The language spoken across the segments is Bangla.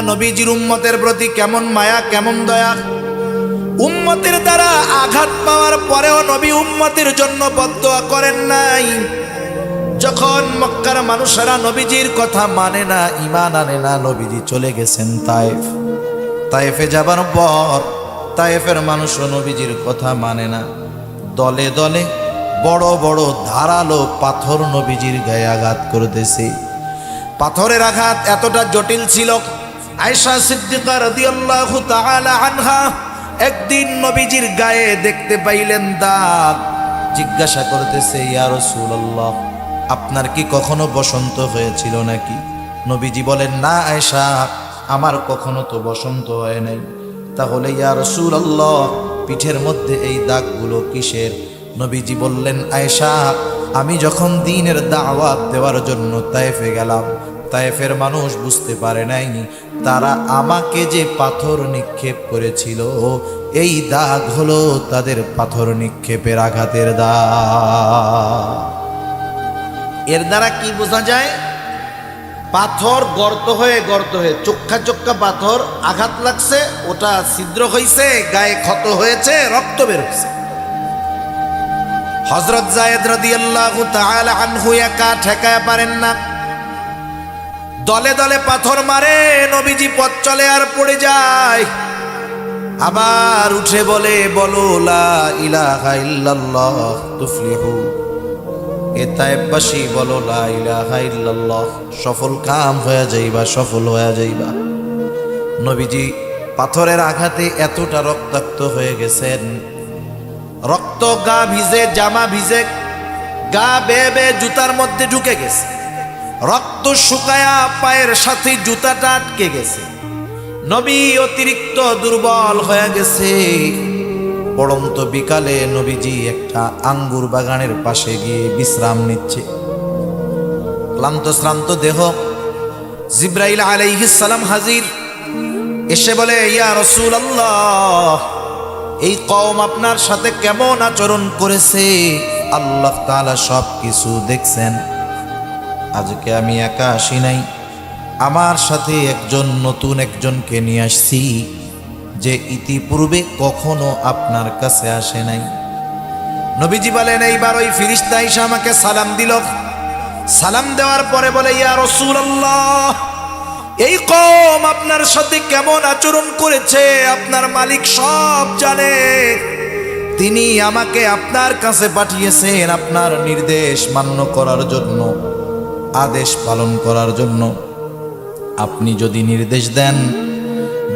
নবীজির উম্মতের প্রতি কেমন মায়া, কেমন দয়া? উম্মতের দ্বারা আঘাত পাওয়ার পরেও নবী উম্মতের জন্য বদয়া করেন নাই। যখন মক্কার মানুষেরা নবীজির কথা মানে না ইমান আনে না, নবীজি চলে গেছেন তাইফ তাইফে যাবার পর তাইফের মানুষও নবীজির কথা মানে না। দলে দলে বড় বড় ধারালো পাথর নবীজির গায়ে আঘাত করতেছে। পাথরের আঘাত এতটা জটিল ছিল আয়সা সিদ্দিকা রাদিয়াল্লাহু তাআলা আনহা একদিন নবীজির গায়ে দেখতে পাইলেন দাগ জিজ্ঞাসা করতেছে, ইয়া রাসূলুল্লাহ, আপনার কি কখনো বসন্ত হয়েছিল নাকি? নবীজি বলেন, না আয়সা আমার কখনো তো বসন্ত হয় নাই। তাহলে, ইয়া রাসূলুল্লাহ, পিঠের মধ্যে এই দাগগুলো কিসের? নবীজি বললেন আয়সা আমি যখন দিনের দাওয়াত দেওয়ার জন্য তাইফে গেলাম তাইফের মানুষ বুঝতে পারে নাইনি তারা আমাকে যে পাথর নিক্ষেপ করেছিল, এই দাগ হলো তাদের পাথর নিক্ষেপের আঘাতের দাগ। এর দ্বারা কি বোঝা যায়? পাথর গর্ত হয়ে গর্ত হয়ে, চোখা চোখা পাথর আঘাত লাগছে, ওটা ছিদ্র হয়েছে গায়ে ক্ষত হয়েছে, রক্ত বের হয়েছে হজরত জায়েদ রাদিয়াল্লাহু তাআলা আনহু একা ঠেকায় পারেন না। দলে দলে পাথর মারে, নবীজি পথ চলে আর পড়ে যায়। আবার উঠে বলে, বলো ইলাহা ইল্লাল্লাহ, তুফলিহু। এ তাইবাসী বলো ইলাহা ইল্লাল্লাহ, সফল কাম হয়ে যাইবা, সফল হয়ে যাইবা। নবীজি পাথরের আঘাতে এতটা রক্তাক্ত হয়ে গেছেন। রক্ত গা ভিজে, জামা ভিজে, গা বেয়ে বেয়ে জুতার মধ্যে ঢুকে গেছে। রক্ত শুকায়া পায়ের সাথে জুতাটা আটকে গেছে। নবী অতিরিক্ত দুর্বল হয়ে গেছে। পড়ন্ত বিকালে নবীজি একটা আঙ্গুর বাগানের পাশে গিয়ে বিশ্রাম নিচ্ছে। ক্লান্ত শ্রান্ত দেহ। জিব্রাইল সালাম হাজির। এসে বলে, ইয়া রসুল আল্লাহ এই কম আপনার সাথে কেমন আচরণ করেছে? আল্লাহ তাআলা সব কিছু দেখছেন। আজকে আমি একা আসি নাই। আমার সাথে একজন নতুন একজনকে নিয়ে আসছি, যে ইতিপূর্বে কখনো আপনার কাছে আসে নাই। নবীজি বলেন, এইবার ওই ফিরিস্তা এসে আমাকে সালাম দিল। সালাম দেওয়ার পরে বলে, ইয়া রসুল এই কম আপনার সাথে কেমন আচরণ করেছে? আপনার মালিক সব জানে। তিনি আমাকে আপনার কাছে পাঠিয়েছেন আপনার নির্দেশ মান্য করার জন্য। আদেশ পালন করার জন্য আপনি যদি নির্দেশ দেন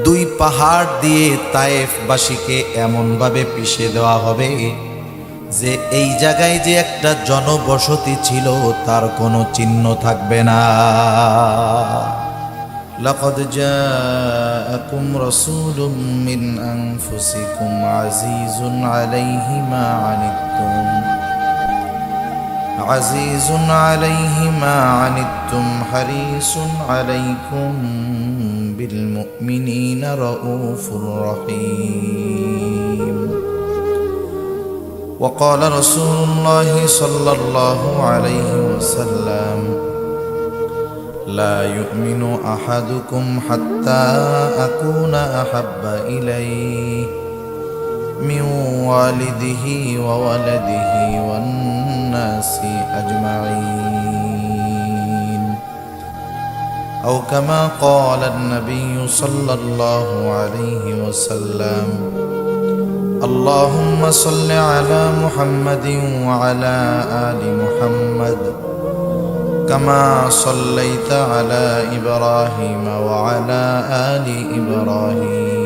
দুই পাহাড় দিয়ে তায়েফবাসীকে এমনভাবে পিষে দেওয়া হবে যে এই জায়গায় যে একটা জনবসতি ছিল তার কোনো চিহ্ন থাকবে না لقد جاءكم رسول من أنفسكم عزيز عليه ما عنتم عزيز عليه ما عنتم حريص عليكم بالمؤمنين رؤوف رحيم. وقال رسول الله صلى الله عليه وسلم لا يؤمن أحدكم حتى أكون أحب إليه. من والده وولده والناس أجمعين. أو كما قال النبي صلى الله عليه وسلم اللهم صل على محمد وعلى آل محمد كما صليت على إبراهيم وعلى آل إبراهيم.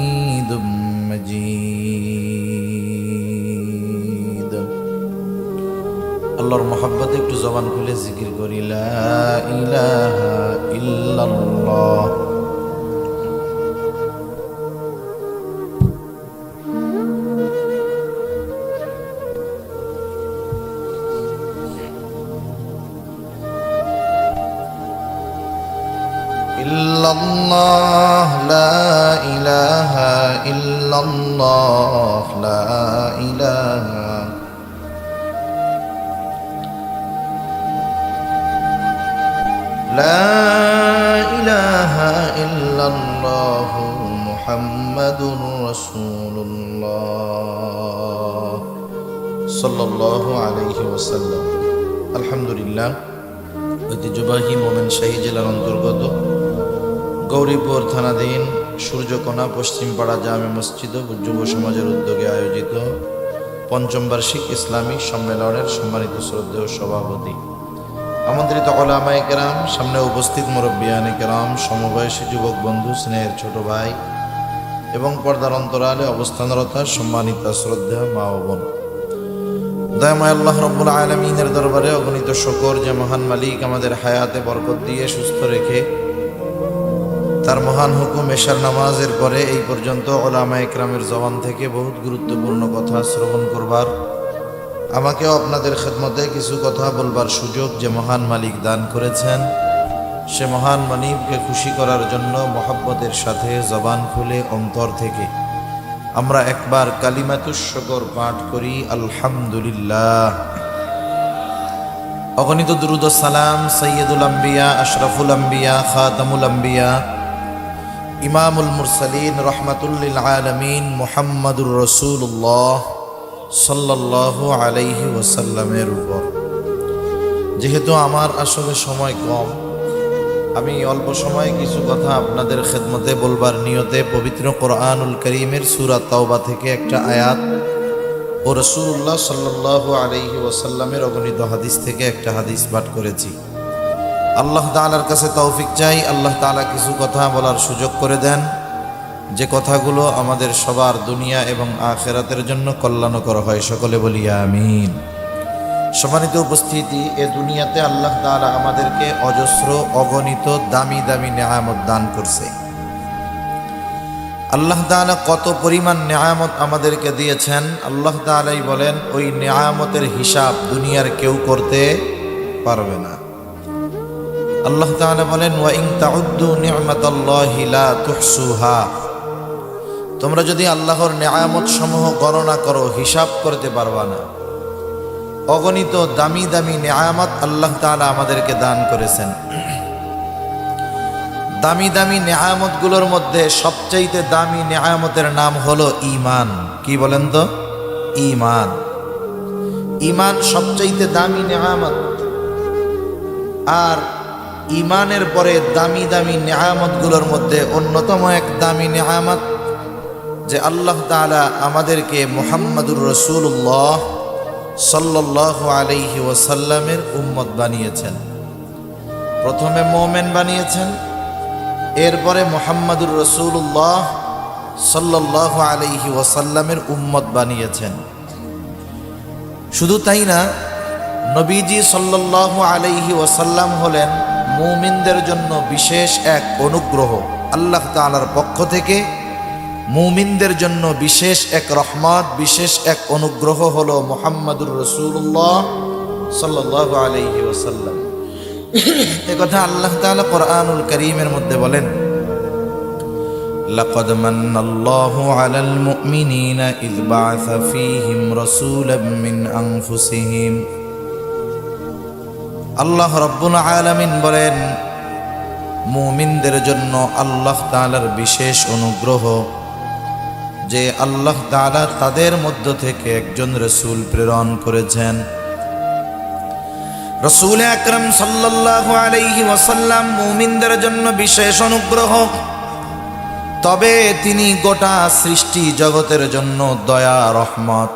আল্লাহর মহাব্বতে একটু জবান খুলে জিকির করি ইল্লাল্লাহ الله لا إله إلا الله لا لا إله إلا الله محمد رسول الله صلى الله عليه وسلم الحمد لله ঐতিহ্যবাহী মোমেন শাহী জেলার অন্তর্গত গৌরীপুর থানাধীন সূর্যকোনা পশ্চিমপাড়া জামে মসজিদ ও যুব সমাজের উদ্যোগে আয়োজিত পঞ্চম বার্ষিক ইসলামী সম্মেলনের সম্মানিত শ্রদ্ধেয় সভাপতি আমন্ত্রিত ওলামায়ে কেরাম, সামনে উপস্থিত মুরব্বিয়ানে কেরাম, সমবয়সী যুবক বন্ধু, স্নেহের ছোট ভাই এবং পর্দার অন্তরালে অবস্থানরত সম্মানিত শ্রদ্ধা মা ও বোন। দয়াময় আল্লাহ রব্বুল আলমিনের দরবারে অগণিত শকর যে মহান মালিক আমাদের হায়াতে বরকত দিয়ে সুস্থ রেখে তার মহান হুকুম এশার নামাজের পরে এই পর্যন্ত ওলামা একরামের জবান থেকে বহুত গুরুত্বপূর্ণ কথা শ্রবণ করবার আমাকেও আপনাদের খেদমতে কিছু কথা বলবার সুযোগ যে মহান মালিক দান করেছেন। সে মহান মানিবকে খুশি করার জন্য মহাব্বতের সাথে জবান খুলে অন্তর থেকে আমরা একবার কালিমাতুশ্বকর পাঠ করি, আলহামদুলিল্লাহ। অগণিত দুরুদ সালাম সৈয়দুল আম্বিয়া, আশরাফুল আম্বিয়া, খাতামুল আম্বিয়া, ইমামুল মুরসালিন রহমাতুল্লিল আলমিন, মুহাম্মাদুর রসুল্লাহ সাল্লাহ আলাইহি ওসাল্লামের উপর। যেহেতু আমার আসলে সময় কম, আমি অল্প সময়ে কিছু কথা আপনাদের খেদমতে বলবার নিয়তে পবিত্র কোরআনুল করিমের সুরা তাওবা থেকে একটা আয়াত ও রসুল্লাহ সাল্লাহ আলহি ওসাল্লামের অগণিত হাদিস থেকে একটা হাদিস পাঠ করেছি। আল্লাহ তালার কাছে তৌফিক চাই, আল্লাহ তালা কিছু কথা বলার সুযোগ করে দেন। যে কথাগুলো আমাদের সবার দুনিয়া এবং আখেরাতের জন্য কল্যাণকর হয়, সকলে বলি আমিন। সম্মানিত উপস্থিতি, এ দুনিয়াতে আল্লাহ তাআলা আমাদেরকে অজস্র, অগণিত, দামি দামি নেয়ামত দান করছে। আল্লাহ তাআলা কত পরিমাণ নেয়ামত আমাদেরকে দিয়েছেন। আল্লাহ তাআলাই বলেন, ওই নেয়ামতের হিসাব দুনিয়ার কেউ করতে পারবে না। আল্লাহ তাআলা বলেন, ওয়া ইন তাউদ্দু নি'মাতাল্লাহি লা তুহসুহা। তোমরা যদি আল্লাহর নেয়ামত সমূহ গণনা করো, হিসাব করতে পারবা না। অগণিত দামি দামি নেয়ামত আল্লাহ তাআলা আমাদেরকে দান করেছেন। দামি দামি নেয়ামতগুলোর মধ্যে সবচাইতে দামি নেয়ামতের নাম হলো ইমান কি বলেন তো? ইমান ইমান সবচাইতে দামি নেয়ামত। আর ইমানের পরে দামি দামি নেয়ামতগুলোর মধ্যে অন্যতম এক দামি নেয়ামত যে আল্লাহ তাআলা আমাদেরকে মুহাম্মাদুর রসুল্লাহ সাল্লাহ আলাইহি ওয়াসাল্লামের উম্মত বানিয়েছেন। প্রথমে মোমেন বানিয়েছেন, এরপরে মোহাম্মদুর রসুল্লাহ সাল্লাহ আলাইহি ওয়াসাল্লামের উম্মত বানিয়েছেন। শুধু তাই না, নবীজি সাল্লাহ আলাইহি ওয়াসাল্লাম হলেন মুমিনদের জন্য বিশেষ এক অনুগ্রহ আল্লাহ তালার পক্ষ থেকে মুমিনদের জন্য বিশেষ এক রহমত বিশেষ এক অনুগ্রহ হলো মোহাম্মদুর রসুল্লাহ সাল্লাহ আলহি ওসাল্লাম এ কথা আল্লাহ তাআলা কোরআনুল করিমের মধ্যে বলেন لقد من الله على المؤمنين إذ بعث فيهم رسولا من أنفسهم আল্লাহ রব্বুল আলামিন বলেন মুমিনদের জন্য আল্লাহ তাআলার বিশেষ অনুগ্রহ যে আল্লাহ তাআলা তাদের মধ্য থেকে একজন রসুল প্রেরণ করেছেন। রসুল আকরম সাল্লাল্লাহু আলাইহি মুমিনদের জন্য বিশেষ অনুগ্রহ। তবে তিনি গোটা সৃষ্টি জগতের জন্য দয়া, রহমত।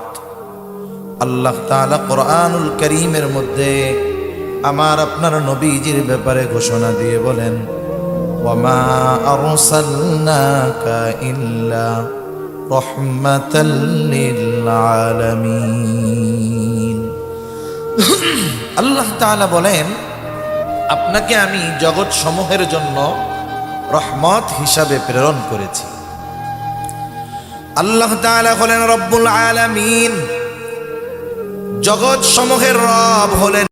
আল্লাহ তাআলা কোরআনুল করিমের মধ্যে আমার আপনার নবীজির ব্যাপারে ঘোষণা দিয়ে বলেন আরসালনাকা ইল্লা লিল আলামিন আল্লাহ তাআলা বলেন, আপনাকে আমি জগৎ সমূহের জন্য রহমত হিসাবে প্রেরণ করেছি। আল্লাহ তাআলা হলেন রব্বুল আলামিন জগৎ সমূহের রব হলেন